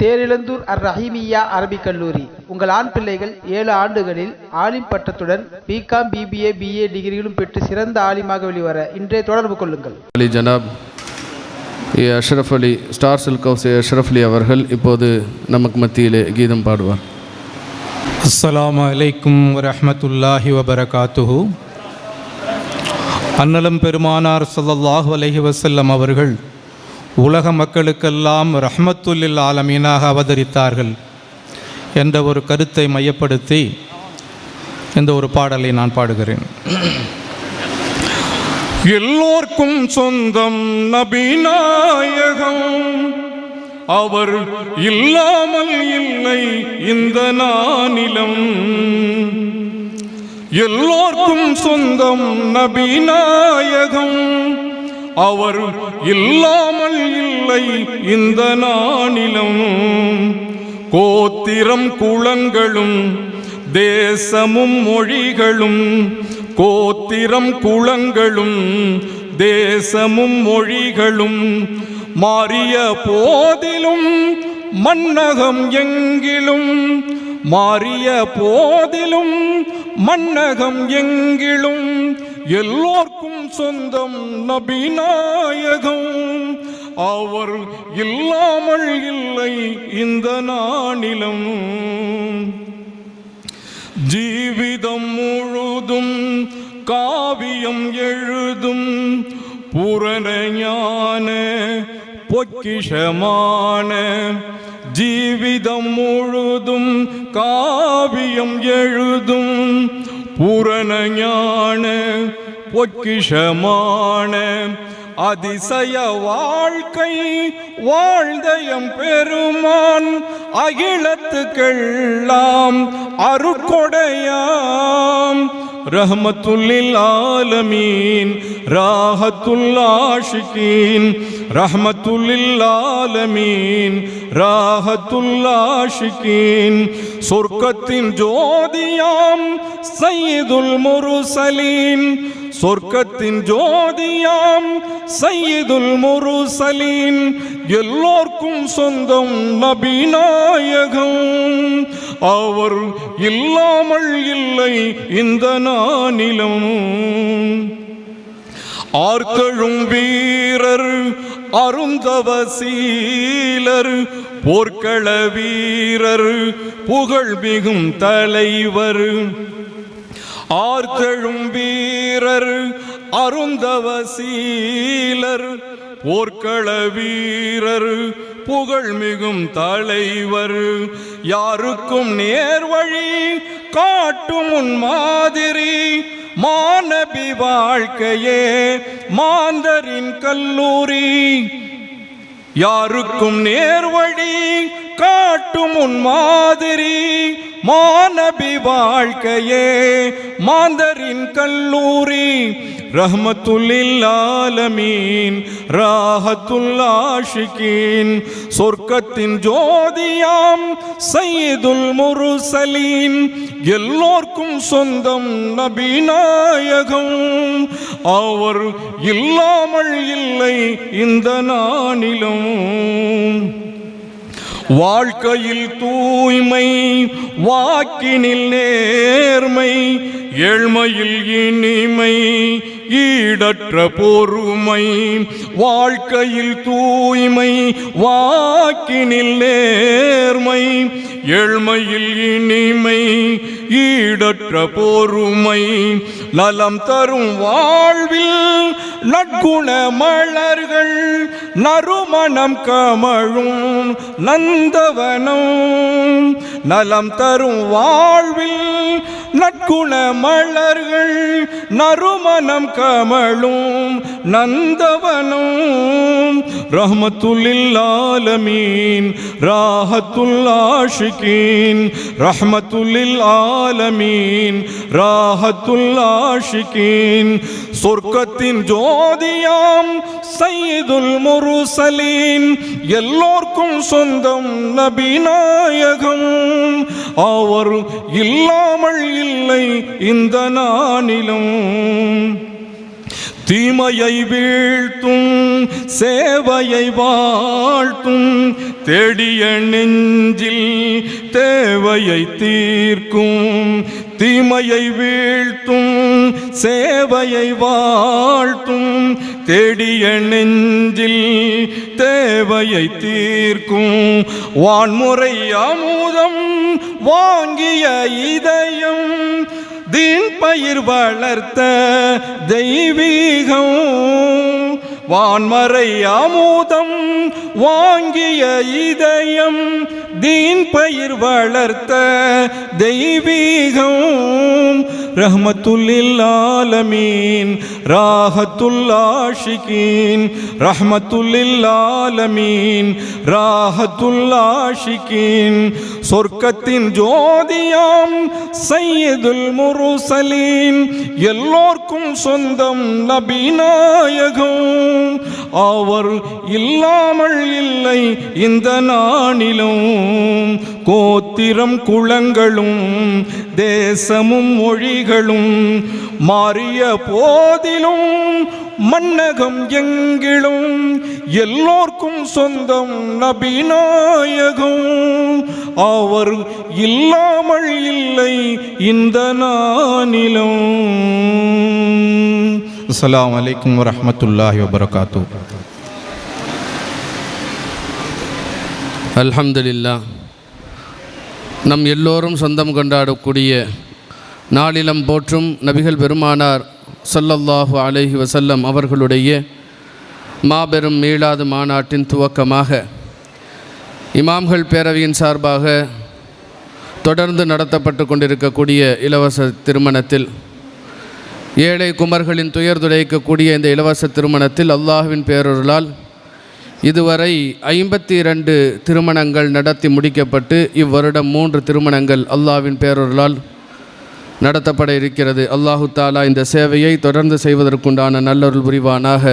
தேரிழந்தூர் அர் ரஹீமியா அரபிக் கல்லூரி. உங்கள் ஆண் பிள்ளைகள் ஏழு ஆண்டுகளில் ஆலிம் பட்டத்துடன் பிகாம் பிபிஏ பிஏ டிகிரிகளும் பெற்று சிறந்த ஆலிமாக வெளிவர இன்றே தொடர்பு கொள்ளுங்கள். Ali Janab A Ashraf Ali star silk house A Ashraf Ali அவர்கள் இப்போது நமக்கு மத்தியிலே கீதம் பாடுவார். அஸ்ஸலாமு அலைக்கும் வரஹ்மத்துல்லாஹி வபரகாத்துஹு. அன்னலம் பெருமானார் ஸல்லல்லாஹு அலைஹி வஸல்லம் அவர்கள் உலக மக்களுக்கெல்லாம் ரஹ்மத்துல்லில் ஆலமீனாக அவதரித்தார்கள் என்ற ஒரு கருத்தை மையப்படுத்தி இந்த ஒரு பாடலை நான் பாடுகிறேன். எல்லோர்க்கும் சொந்தம் நபிநாயகம். அவர் இல்லாமல் இல்லை இந்த நானிலம். எல்லோர்க்கும் சொந்தம் நபிநாயகம். அவர் இல்லாமல் இல்லை இந்த நானிலம். கோத்திரம் குளங்களும் தேசமும் மொழிகளும் கோத்திரம் குளங்களும் தேசமும் மொழிகளும். மாறிய போதிலும் மன்னகம் எங்கிலும். மாறிய போதிலும் மன்னகம் எங்கிலும். எல்லோர்க்கும் சொந்தம் நபிநாயகம். அவர் இல்லாமல் இல்லை இந்த நானிலம் ஜீவிதம் முழுதும் காவியம் எழுதும் பூரண பொக்கிஷமான. ஜீவிதம் முழுதும் காவியம் எழுதும் பூரணஞான பொக்கிஷமான அதிசய வாழ்க்கை வாழ்ந்தயம் பெருமான் அகிலத்துக்கெல்லாம் அருட்கொடையாம் ரஹமத்துல்லில் ஆலமீன் ராஹத்துல் ஆஷிகீன் ரஹமத்துல்லில் ஆலமீன் ராஹத்துல் ஆஷிகீன். சொர்க்கத்தின் ஜோதியாம் சையதுல் முருசலீன். சொர்க்கத்தின் ஜோதியாம் சையதுல் முருசலீன். எல்லோர்க்கும் சொந்தம் நபிநாயகம் அவர் இல்லாமல் இல்லை இந்த நானிலம். ஆர்த்தழும் வீரர் அருந்தவ சீலர் போர்க்கள வீரர் புகழ் மிகும் தலைவர். ஆர்த்தழும் வீரர் அருந்தவ சீலர் போர்க்கள வீரர் புகழ் மிகும் தலைவர். யாருக்கும் நேர்வழி காட்டும் உன் மாதிரி. மாணவி வாழ்க்கையே மாந்தரின் கல்லூரி. யாருக்கும் நேர்வழி காட்டும் உன் மாதிரி. மாணவி வாழ்க்கையே மாந்தரின் கல்லூரி. ரஹமத்துல்லில் ஆலமீன் சொர்க்கத்தின் ஜோதியாம் சையதுல் முருசலீன் எல்லோர்க்கும் சொந்தம் நபிநாயகம். அவர் இல்லாமல் இல்லை இந்த நானிலும் வாழ்க்கையில் தூய்மை வாக்கினில் நேர்மை ஏழ்மையில் இனிமை ஈடற்ற பொறுமை வாழ்க்கையில் தூய்மை வாக்கினில் நேர்மை ஏழ்மையில் இனிமை ஈடற்ற பொறுமை. நலம் தரும் வாழ்வில் நற்குண மலர்கள் நறுமணம் கமழும் நந்தவனம் நலம் தரும் வாழ்வில் நற்குண மலர்கள் நறுமணம் கமழும் நந்தவனம். ரஹமத்துல்லாலமீன் ஆலமீன் ரஹமத்துல்லாலமீன் ஆஷிகீன். சொர்க்கத்தின் ஜோதியாம் சையதுல் முருசலீன். எல்லோர்க்கும் சொந்தம் நபிநாயகம் அவர் இல்லாமல் இல்லை இந்த நானிலும் தீமையை வீழ்த்தும் சேவையை வாழ்த்தும் தேடிய நெஞ்சில் தேவையை தீர்க்கும் தீமையை வீழ்த்தும் சேவையை வாழ்த்தும். தேடிய நெஞ்சில் தேவையை தீர்க்கும். வான்முறை அமுதம் வாங்கிய இதயம். தீன் பயிர் வளர்த்த தெய்வீகம். வான்மறை அமுதம் வாங்கிய இதயம். தீன் பயிர் வளர்த்த தெய்வீகம். ரஹ்மத்துல்லில் ஆலமீன் ராஹத்துல் ஆஷிகீன். ரஹ்மத்துல்லில் ஆலமீன் ராஹத்துல் ஆஷிகீன். சொர்க்கத்தின் ஜோதியாம் சையதுல் முருசலீன். எல்லோர்க்கும் சொந்தம் நபிநாயகம். அவர் இல்லாமல் இல்லை இந்த நாணிலும் கோத்திரம் குளங்களும் தேசமும் மொழிகளும் மாறிய போதிலும் மன்னகம் எங்கிலும் எல்லோர்க்கும் சொந்தம் நபிநாயகம். அவர் இல்லாமல் இல்லை இந்த நானிலும். அஸ்ஸலாமு அலைக்கும் வரஹ்மத்துல்லாஹி வபரகாத்து அல்ஹம்துலில்லா நம் எல்லோரும் சொந்தம் கொண்டாடக்கூடிய நாளிலம் போற்றும் நபிகள் பெருமானார் சொல்லல்லாஹு அலஹி வசல்லம் அவர்களுடைய மாபெரும் மீளாது மாநாட்டின் துவக்கமாக இமாம்கள் பேரவையின் சார்பாக தொடர்ந்து நடத்தப்பட்டு கொண்டிருக்கக்கூடிய இலவச திருமணத்தில் ஏழை குமர்களின் துயர் துடைக்கக்கூடிய இந்த இலவச திருமணத்தில் அல்லாஹ்வின் பேரொருளால் இதுவரை ஐம்பத்தி இரண்டு திருமணங்கள் நடத்தி முடிக்கப்பட்டு இவ்வருடம் மூன்று திருமணங்கள் அல்லாஹ்வின் பேரொருளால் நடத்தப்பட இருக்கிறது. அல்லாஹு தாலா இந்த சேவையை தொடர்ந்து செய்வதற்குண்டான நல்லருள் புரிவானாக.